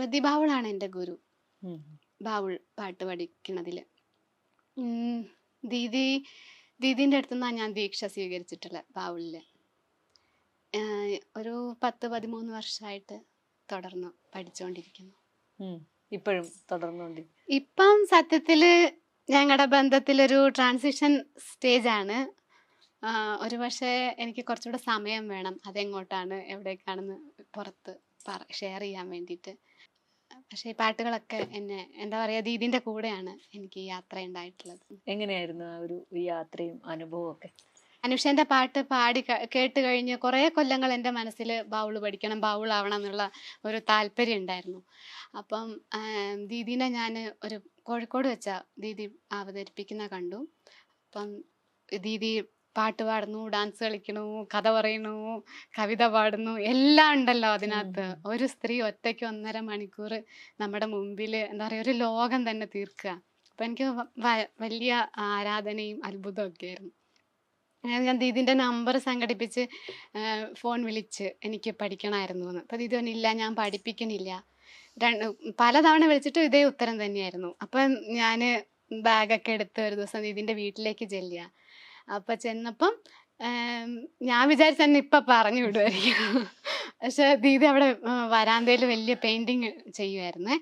പാർവതി ബാവുളാണ് എന്റെ ഗുരു. ബാവുൾ പാട്ട് പഠിക്കണതിൽ ദീദി ദീദീന്റെ അടുത്തു നിന്നാണ് ഞാൻ ദീക്ഷ സ്വീകരിച്ചിട്ടുള്ളത് ബാവുളിൽ ഒരു പത്ത് പതിമൂന്ന് വർഷമായിട്ട് തുടർന്നു പഠിച്ചുകൊണ്ടിരിക്കുന്നു ഇപ്പോഴും തുടർന്നുകൊണ്ട് ഇപ്പം സത്യത്തിൽ ഞങ്ങളുടെ ബന്ധത്തിലൊരു ട്രാൻസിഷൻ സ്റ്റേജ് ആണ് ഒരു പക്ഷേ എനിക്ക് കുറച്ചുകൂടെ സമയം വേണം. അതെങ്ങോട്ടാണ് എവിടേക്കാണെന്ന് പുറത്ത് പറ ഷെയർ ചെയ്യാൻ വേണ്ടിയിട്ട്. പക്ഷേ ഈ പാട്ടുകളൊക്കെ എന്നെ എന്താ പറയാ ദീദിന്റെ കൂടെയാണ് എനിക്ക് ഈ യാത്ര ഉണ്ടായിട്ടുള്ളത് എങ്ങനെയായിരുന്നു ആ ഒരു യാത്രയും അനുഭവവും ഒക്കെ അനുഷേന്റെ പാട്ട് പാടി കേട്ട് കഴിഞ്ഞ് കുറേ കൊല്ലങ്ങൾ എന്റെ മനസ്സിൽ ബൗൾ പഠിക്കണം ബൗൾ ആവണം എന്നുള്ള ഒരു താല്പര്യം ഉണ്ടായിരുന്നു. അപ്പം ദീദിനെ ദീദീനെ ഞാൻ ഒരു കോഴിക്കോട് വെച്ച ദീദി അവതരിപ്പിക്കുന്ന കണ്ടു. അപ്പം ദീദി പാട്ട് പാടുന്നു ഡാൻസ് കളിക്കണു കഥ പറയണു കവിത പാടുന്നു എല്ലാം ഉണ്ടല്ലോ അതിനകത്ത്. ഒരു സ്ത്രീ ഒറ്റയ്ക്ക് ഒന്നര മണിക്കൂർ നമ്മുടെ മുമ്പിൽ എന്താ പറയുക ഒരു ലോകം തന്നെ തീർക്കുക. അപ്പം എനിക്ക് വലിയ ആരാധനയും അത്ഭുതവും ഒക്കെ ആയിരുന്നു. ഞാൻ ദീദിന്റെ നമ്പർ സംഘടിപ്പിച്ച് ഫോൺ വിളിച്ച് എനിക്ക് പഠിക്കണമായിരുന്നു എന്ന്. അപ്പം ദീദി പറഞ്ഞില്ല ഞാൻ പഠിപ്പിക്കണില്ല രണ്ട് പലതവണ വിളിച്ചിട്ടും ഇതേ ഉത്തരം തന്നെയായിരുന്നു. അപ്പം ഞാൻ ബാഗൊക്കെ എടുത്ത് ഒരു ദിവസം ദീദിന്റെ വീട്ടിലേക്ക് ചെല്ലുക. അപ്പം ചെന്നപ്പം ഞാൻ വിചാരിച്ച തന്നെ ഇപ്പം പറഞ്ഞു വിടുമായിരിക്കും പക്ഷെ ദീദി അവിടെ വരാന്തയിൽ വലിയ പെയിന്റിങ് ചെയ്യുമായിരുന്നേ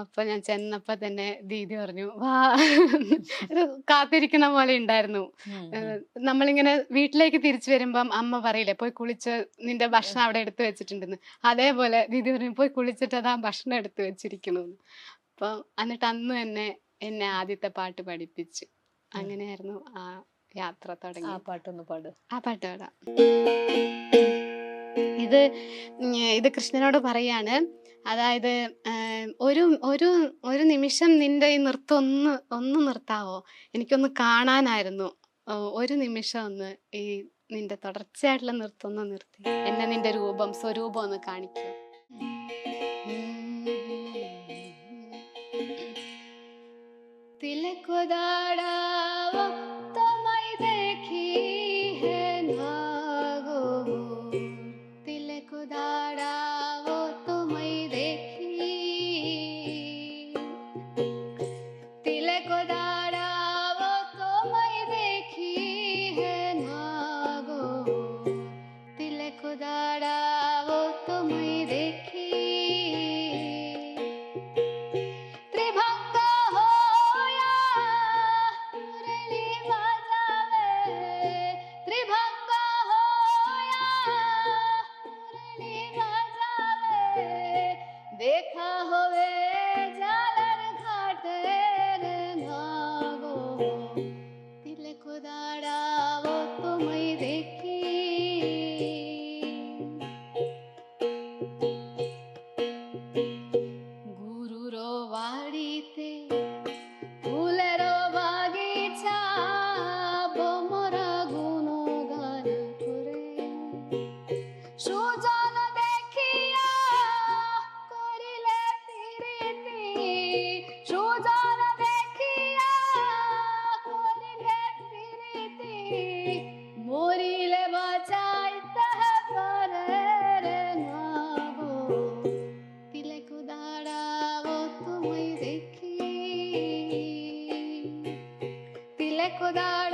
അപ്പോൾ ഞാൻ ചെന്നപ്പോൾ തന്നെ ദീദി പറഞ്ഞു വാ ഒരു കാത്തിരിക്കുന്ന പോലെ ഉണ്ടായിരുന്നു. നമ്മളിങ്ങനെ വീട്ടിലേക്ക് തിരിച്ചു വരുമ്പം അമ്മ പറയില്ലേ പോയി കുളിച്ച് നിന്റെ ഭക്ഷണം അവിടെ എടുത്തു വെച്ചിട്ടുണ്ടെന്ന്. അതേപോലെ ദീദി പറഞ്ഞു പോയി കുളിച്ചിട്ട് അതാ ഭക്ഷണം എടുത്തു വെച്ചിരിക്കുന്നു അപ്പം എന്നിട്ട് അന്ന് തന്നെ എന്നെ ആദ്യത്തെ പാട്ട് പഠിപ്പിച്ചു. അങ്ങനെയായിരുന്നു ആ യാത്ര തുടങ്ങി ആ പാട്ടൊന്ന് പാട് ആ പാട്ട് പാടാം ഇത് ഇത് കൃഷ്ണനോട് പറയാണ് അതായത് ഒരു ഒരു ഒരു നിമിഷം നിന്റെ ഈ നൃത്തം ഒന്ന് ഒന്ന് നിർത്താവോ എനിക്കൊന്ന് കാണാനായിരുന്നു ഒരു നിമിഷം ഒന്ന് ഈ നിന്റെ തുടർച്ചയായിട്ടുള്ള നൃത്തം ഒന്ന് നിർത്തി എന്നെ നിന്റെ രൂപം സ്വരൂപം ഒന്ന് കാണിക്കും തിലക്കുതാടാവോ রেখা হবে জালার ঘাটের নাগো তিলক দাঁড়াবো Goda.